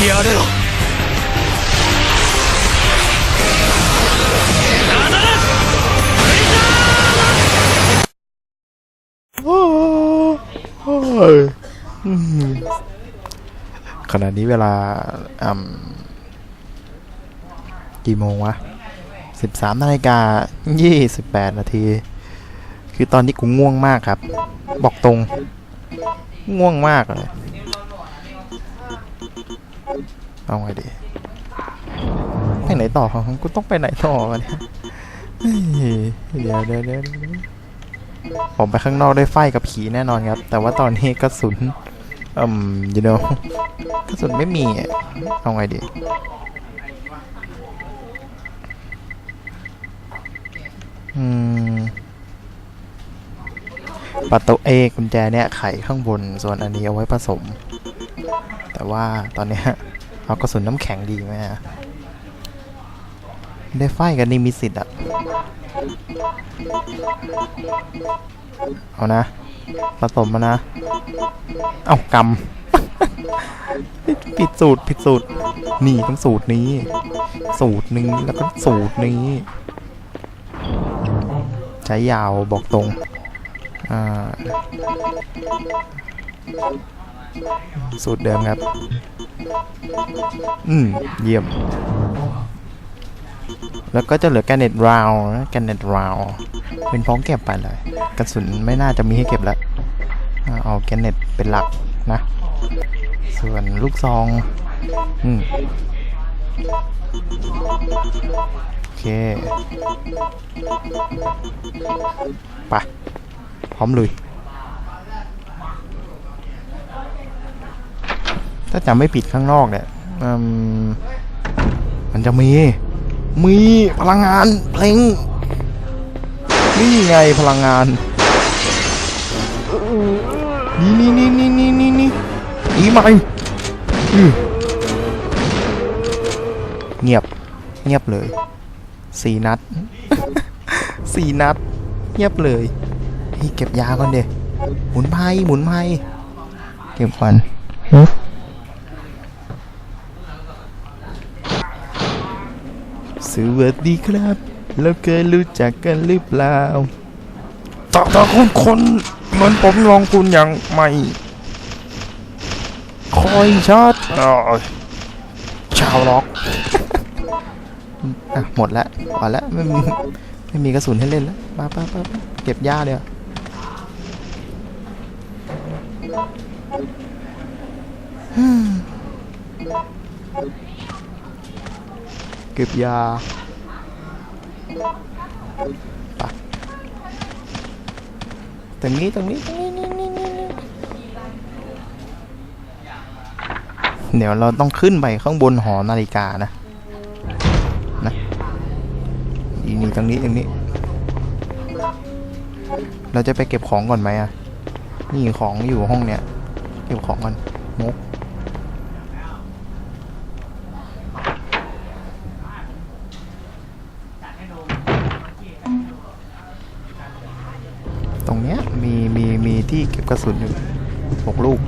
てやれろ โอ้ยอืมขณะนี้เวลาอืมกี่โมงวะสิบสามนาฬิกายี่สิบแปดนาที คือตอนนี้กูง่วงมากครับ บอกตรง ง่วงมากเลย เอาไงดีไปไหนต่อของกูต้องไปไหนต่อวะเนี่ยเดี๋ยวเดี๋ยวเดี๋ยวผมไปข้างนอกได้ไฟกับผีแน่นอนครับ แต่ว่าตอนนี้กระสุนอืม you know กระสุนไม่มีเอาไงดีอืมประตูเอกุญแจเนี่ยไขข้างบน ส่วนอันนี้เอาไว้ผสม แต่ว่าตอนนี้เอากระสุนน้ำแข็งดีไหมอะได้ไฟกันนี่มีสิทธิ์อะเอานะผสมมานะ เอากำผิดสูตรผิดสูตร นี่ต้องสูตรนี้ สูตรนี้แล้วก็สูตรนี้ใช้ยาวบอกตรง อ่า สูตรเดิมครับ อืม เยี่ยม แล้วก็จะเหลือแกนเน็ตราวนะแกนเน็ตราวเป็นพ้องเก็บไปเลย กระสุนไม่น่าจะมีให้เก็บแล้ว เอาแกนเน็ตเป็นหลักนะ ส่วนลูกซอง อืม โอเคไปพร้อมลุย ถ้าจำไม่ผิดข้างนอกเนี่ยมมันจะมี มีพลังงานเพลงนี่ไงพลังงาน นี่นี่นี่นี่นี่นี่นี่อีใหม่เงียบ เงียบเลย สี่นัด สี่นัด เงียบเลยเฮ้ยเก็บยาก่อนเดหมุนไพ่หมุนไพ่เก็บก่อน สวัสดีครับ เราเคยรู้จักกันหรือเปล่าตาตาคนคนเหมือนผมลองคุณอย่างไม่ คอยชัดอ้าวชาวล็อกอะหมดแล้วพอแล้วไม่มีไม่มีกระสุนให้เล่นแล้วป้าป้าป้าเก็บหญ้าเดี๋ยวฮึ่ม เก็บยาไปตรงนี้ตรงนี้ตรงนี้นี่นี่นี่เดี๋ยวเราต้องขึ้นไปข้างบนหอนาฬิกานะ นะอีนี่ตรงนี้ตรงนี้ เราจะไปเก็บของก่อนไหมอะ นี่ของอยู่ห้องเนี้ย เก็บของก่อนมุก ตรงเนี้ยมีมีมีที่ เก็บกระสุนอยู่หกลูก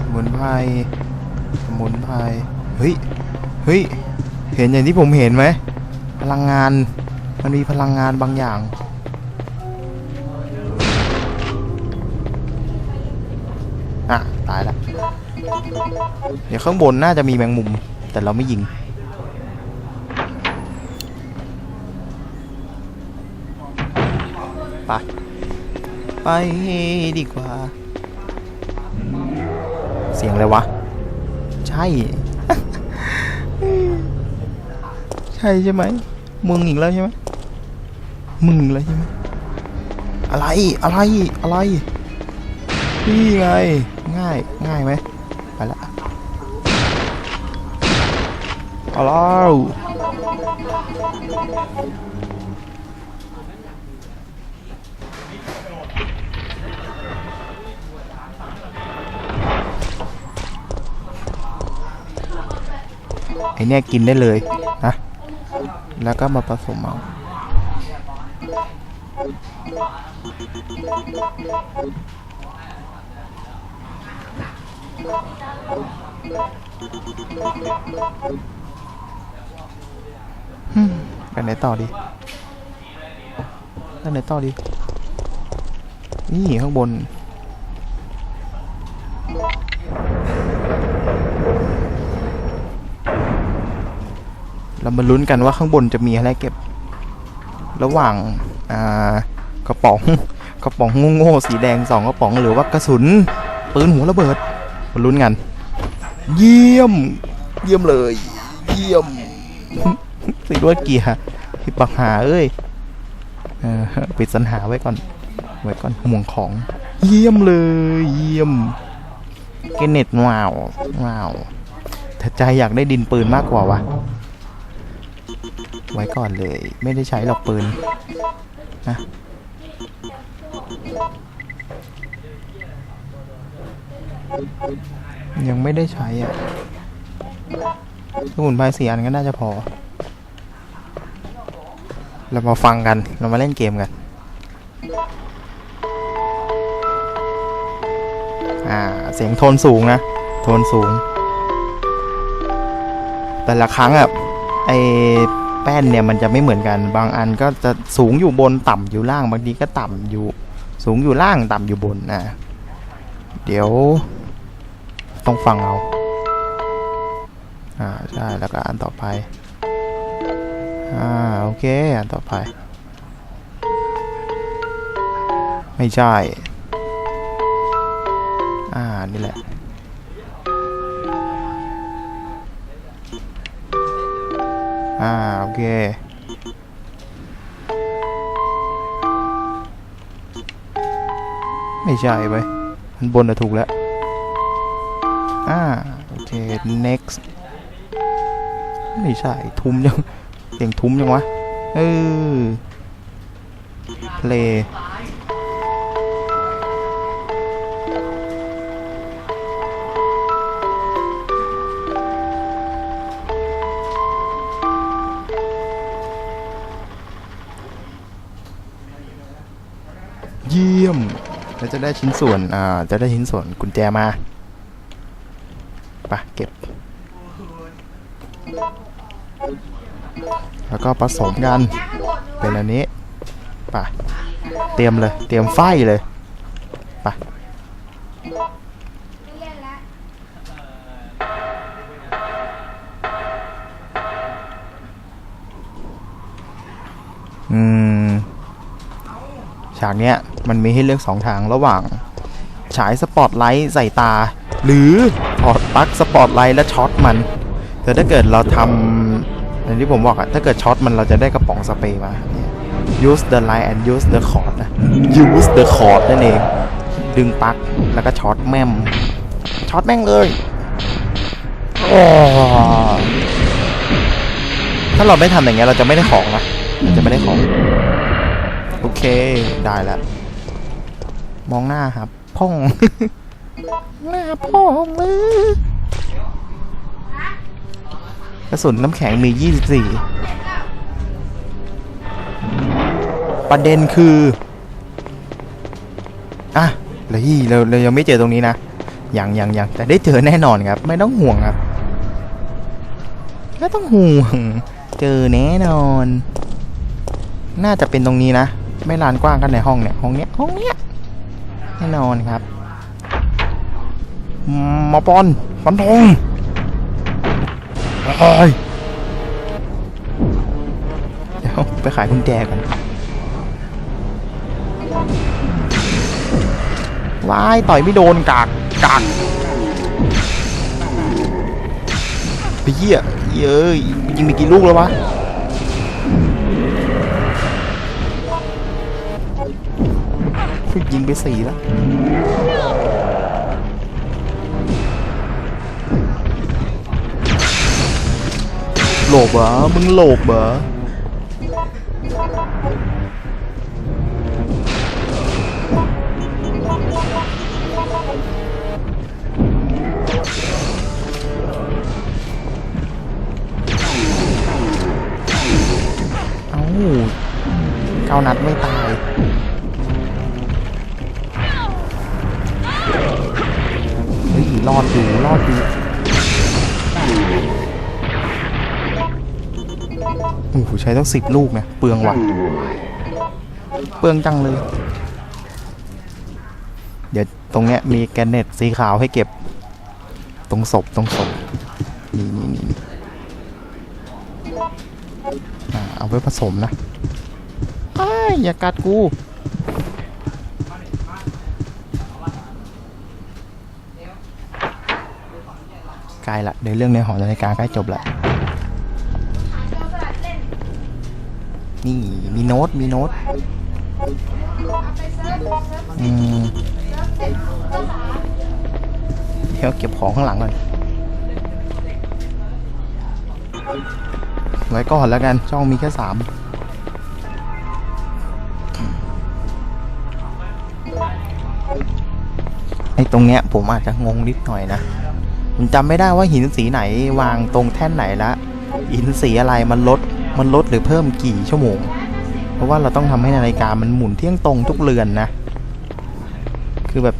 สมุนไพรสมุนไพรเฮ้ย เฮ้ย เห็นอย่างที่ผมเห็นไหม พลังงาน มันมีพลังงานบางอย่าง อะ ตายละ เดี๋ยวข้างบนน่าจะมีแมงมุม แต่เราไม่ยิง ไปไปดีกว่า เสียงอะไรวะ ใช่ ใช่ใช่ไหมมึงอีกแล้วใช่ไหมมึงอีกแล้วใช่ไหมอะไรอะไรอะไรนี่ไง ง่ายง่ายไหมไปละเอาแล้ว เนี้ยกินได้เลยนะแล้วก็มาผสมเอาไปไหนต่อดีไปไหนต่อดี นี่ข้างบน เรามาลุ้นกันว่าข้างบนจะมีอะไรเก็บ ระหว่างกระป๋องกระป๋องโง่ๆสีแดงสองกระป๋องหรือว่ากระสุนปืนหัวระเบิดมาลุ้นกัน เยี่ยม เยี่ยมเลย เยี่ยมสีด้วยเกียร์พี่ปักหาเอ้ยอปิดสัญหาไว้ก่อน ไว้ก่อนห่วงของ เยี่ยมเลย เยี่ยมเกเน็ตว้าวว้าวแต่ใจอยากได้ดินปืนมากกว่าวะ ไว้ก่อนเลย ไม่ได้ใช้หรอกปืนนะยังไม่ได้ใช้อะสมุนไพรสี่อันก็น่าจะพอ เรามาฟังกัน เรามาเล่นเกมกัน อ่า เสียงโทนสูงนะ โทนสูง แต่ละครั้งอะไอ แป้นเนี่ยมันจะไม่เหมือนกัน บางอันก็จะสูงอยู่บนต่ำอยู่ล่าง บางทีก็ต่ำอยู่สูงอยู่ล่างต่ำอยู่บนนะเดี๋ยวต้องฟังเอาอ่าใช่แล้วก็อันต่อไปอ่าโอเคอันต่อไป ไม่ใช่ อ่านี่แหละ อ่าโอเคไม่ใช่ไปมันบนอะถูกแล้ว อ่า โอเค next ไม่ใช่ ทุ้มยังเสียงทุ้มยังวะ เออ play เยี่ยม แล้วจะได้ชิ้นส่วน อ่า จะได้ชิ้นส่วนกุญแจมาไปเก็บ แล้วก็ผสมกัน เป็นอันนี้ไปเตรียมเลย เตรียมไฟเลยไปอืม ฉากเนี้ย มันมีให้เลือกสองทางระหว่างฉายสปอตไลท์ใส่ตา หรือถอดปลั๊กสปอตไลท์และช็อตมันแต่ถ้าเกิดเราทำอย่างที่ผมบอกอะถ้าเกิดช็อตมันเราจะได้กระป๋องสเปรย์มา use the light and use the cord นะ use the cord นั่นเองดึงปลั๊กแล้วก็ช็อตแม่มช็อตแม่งเลยถ้าเราไม่ทำอย่างเงี้ยเราจะไม่ได้ของนะเราจะไม่ได้ของ โอเค ได้แล้ว มองหน้าครับพ่อง หน้าพ่องเลยกระสุนน้ำแข็งมี 24 ประเด็นคือ อะเราเราเรายังไม่เจอตรงนี้นะยังยังยังแต่ได้เจอแน่นอนครับ ไม่ต้องห่วงครับ ไม่ต้องห่วง เจอแน่นอน น่าจะเป็นตรงนี้นะ ไม่ลานกว้างกันในห้องเนี่ย ห้องเนี้ย ห้องเนี้ย แน่นอนครับมาปอนฟันธงโอ้ยเดี๋ยวไปขายกุญแจกันวายต่อยไม่โดนกากกากไปเหี้ยเย้ยยิงไปกี่ลูกแล้ววะ ยิงไปสี่แล้วโหลบเหรอมึงโหลบเหรอเอ้าเก้านัดไม่ตาย รอดอยู่รอดอยู่โอ้โหใช้ต้องสิบลูกเนี่ยเปลืองว่ะเปลืองจังเลย เดี๋ยวตรงเนี้ยมีแกนเน็ตสีขาวให้เก็บ ตรงศพตรงศพนี่นี่นี่เอาไว้ผสมนะอ้ายอย่ากัดกู ใกล้ละเดี๋ยวเรื่องในหอนาฬิกาใกล้จบละนี่มีโน้ตมีโน้ตอืมเดี๋ยวเก็บของข้างหลังก่อนไว้ก่อนแล้วกันช่องมีแค่สามไอ้ตรงเนี้ยผมอาจจะงงนิดหน่อยนะ ผมจำไม่ได้ว่าหินสีไหนวางตรงแท่นไหนละหินสีอะไรมันลดมันลดหรือเพิ่มกี่ชั่วโมง เพราะว่าเราต้องทำให้นาฬิกามันหมุนเที่ยงตรงทุกเรือนนะ คือแบบ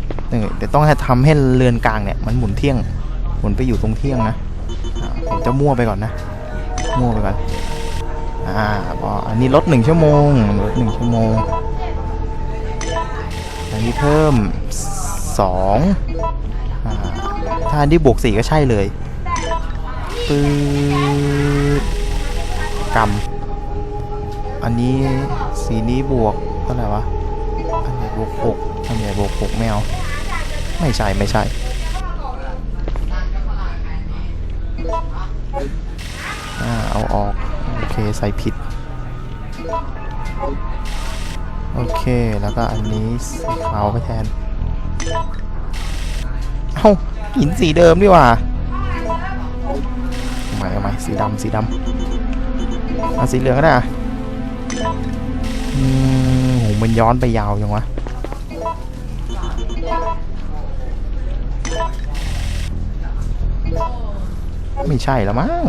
แต่ต้องทำให้เรือนกลางเนี่ยมันหมุนเที่ยงหมุนไปอยู่ตรงเที่ยงนะผมจะมั่วไปก่อนนะ มั่วไปก่อนอ่าก็อันนี้ลดหนึ่งชั่วโมงลดหนึ่งชั่วโมงอันนี้เพิ่มสอง ถ้าอันที่บวกสี่ก็ใช่เลยปื๊ดกรรมอันนี้สีนี้บวกเท่าไหร่วะ อันไหนบวกหกอันไหนบวกหกไม่เอาไม่ใช่ไม่ใช่อ่าเอาออกโอเคใส่ผิดโอเค แล้วก็อันนี้สีขาวไปแทน หินสีเดิมดีกว่าเอาใหม่เอาใหม่สีดำสีดำเอาสีเหลืองก็ได้อะอืมโหมันย้อนไปยาวยังวะไม่ใช่แล้วมั้ง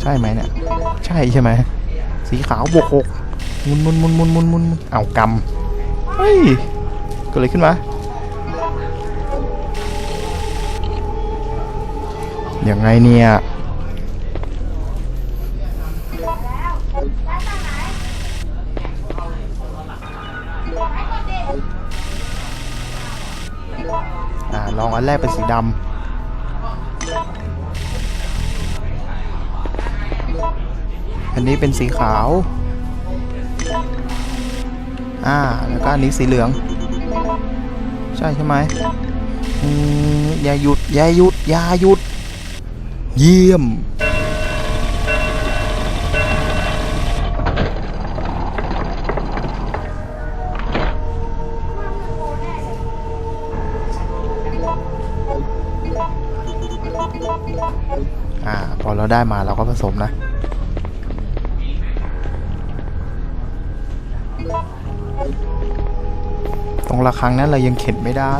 ใช่ไหมเนี่ย ใช่ใช่ไหมสีขาวบวกหกมุนมุนมุนมุนมุนมุนเอากำเฮ้ยเกิดอะไรขึ้นมายังไงเนี่ยอ่าลองอันแรกเป็นสีดำ อันนี้เป็นสีขาว อ่า แล้วก็อันนี้สีเหลือง ใช่ใช่ไหมอืมอย่าหยุด อย่าหยุด อย่าหยุด เยี่ยมอ่า พอเราได้มาเราก็ผสมนะ ละครั้งนั้นเรายังเข็นไม่ได้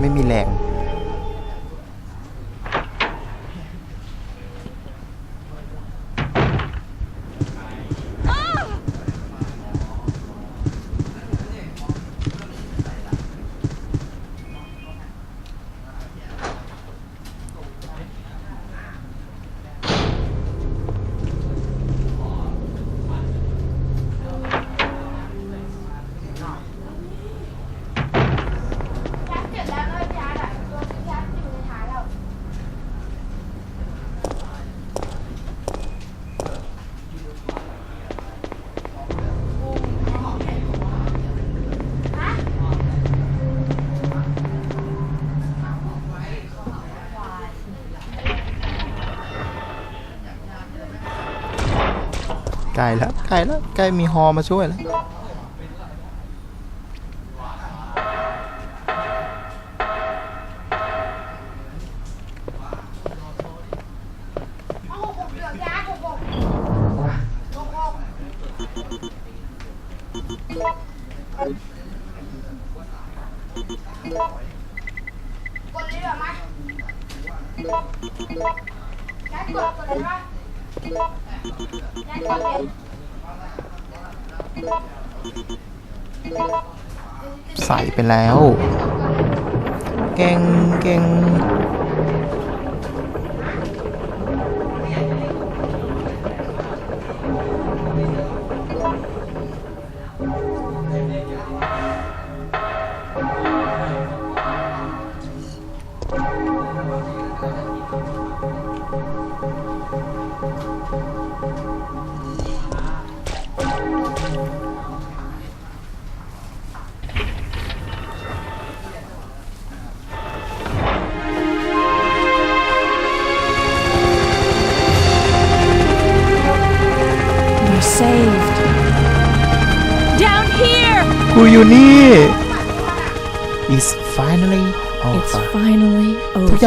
ไม่มีแรง ใกล้แล้วใกล้แล้วใกล้มีฮอมาช่วยแล้วกดเลยเหรอมั้ยยัดกดกดเลยปะ ใส่ไปแล้ว เก่งเก่ง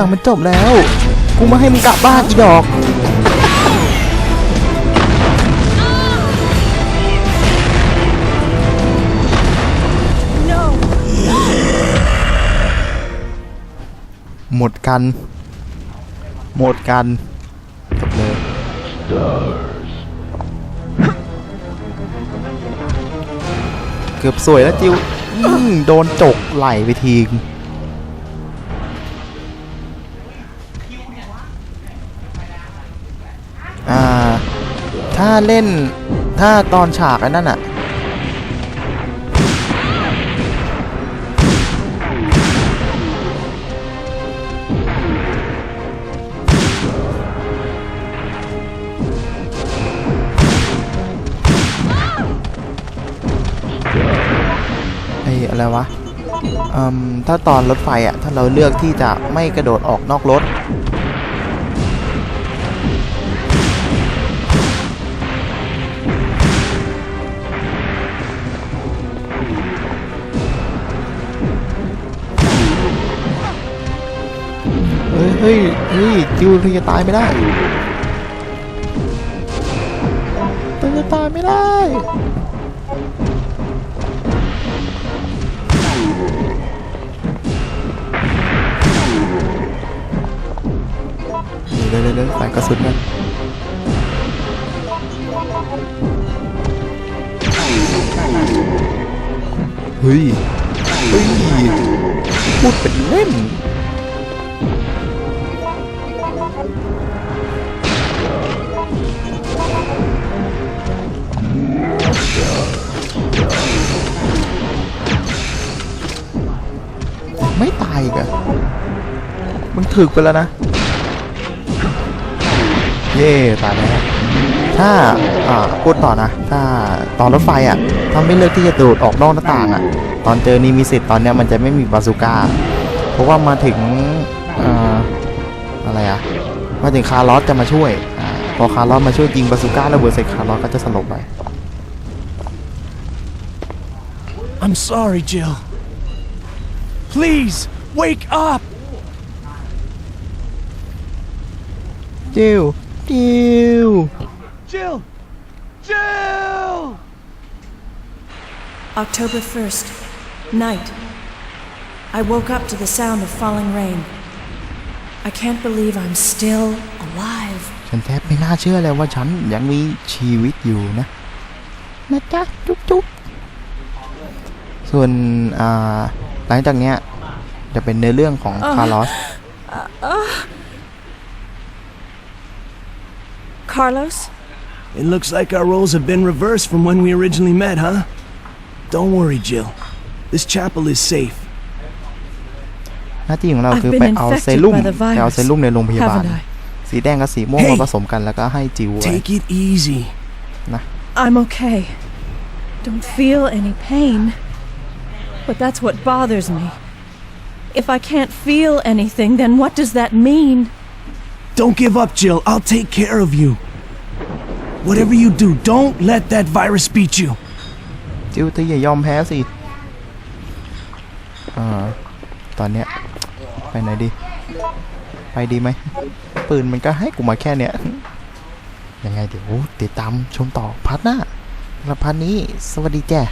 อย่างมันจบแล้ว กูมาให้มึงกลับบ้านอีดอกหมดกัน หมดกันจบเลยเกือบสวยแล้วจิวอื้อโดนจกไหลไปทีง ถ้าเล่นถ้าตอนฉากไอันนั้นอะไอ้อะไรวะถ้าตอนรถไฟอะถ้าเราเลือกที่จะไม่กระโดดออกนอกรถ เฮ้ยเฮ้ยจิวเธอจะตายไม่ได้เธอจะตายไม่ได้เดี๋ยวเดี๋ยวเดี๋ยวใส่กระสุนกันเฮ้ยเฮ้ยพูดเป็นเล่น ไม่ตายกะมึงถึกไปแล้วนะ เย่ตายแล้วถ้าอ่าพูดต่อนะ ถ้าตอนรถไฟอะ ถ้าไม่เลือกที่จะโดดออกนอกหน้าต่างอะ ตอนเจอนี่มีสิทธิ์ตอนเนี้ยมันจะไม่มีบาซูก้า เพราะว่ามาถึงอ่าอะไรอะ มาถึงคาร์ลอสจะมาช่วยอ่าพอคาร์ลอสมาช่วยยิงบาซูก้าแล้วเบิร์ใส่คาร์ลอสก็จะสลบไป I'm sorry, Jill. Please, wake up! จิวจิว Jill! Jill! October 1st, night. I woke up to the sound of falling rain. I can't believe I'm still alive. ฉันแทบไม่น่าเชื่อเลยว่าฉันยังมีชีวิตอยู่นะ นะจ๊ะ จุ๊บจุ๊บ ส่วนอ่าหลังจากเนี้ยจะเป็นเนื้อเรื่องของคาร์ลอส Carlos? It looks like our roles have been reversed from when we originally met, huh? Don't worry, Jill. This chapel is safe. หน้าที่ของเรา I've คือ been ไปเอาเซ infected รุ่ม by the ไปเอา virus, เซรุ่มในโรงพยาบาล haven't I? สีแดงกับสีม่วง Hey! มาผสมกันแล้วก็ให้จิวไว้ Take it easy. I'm okay. Don't feel any pain. But that's what bothers me. If I can't feel anything, then what does that mean? Don't give up, Jill. I'll take care of you. Whatever you do, don't let that virus beat you. จิวเธออย่ายอมแพ้สิ อ่า ตอนเนี้ย ไปไหนดี ไปดีไหม ปืนมันก็ให้กูมาแค่เนี้ย ยังไงเดี๋ยวติดตามชมต่อพาร์ทหน้าสำหรับพาร์ทนี้ สวัสดีแจ้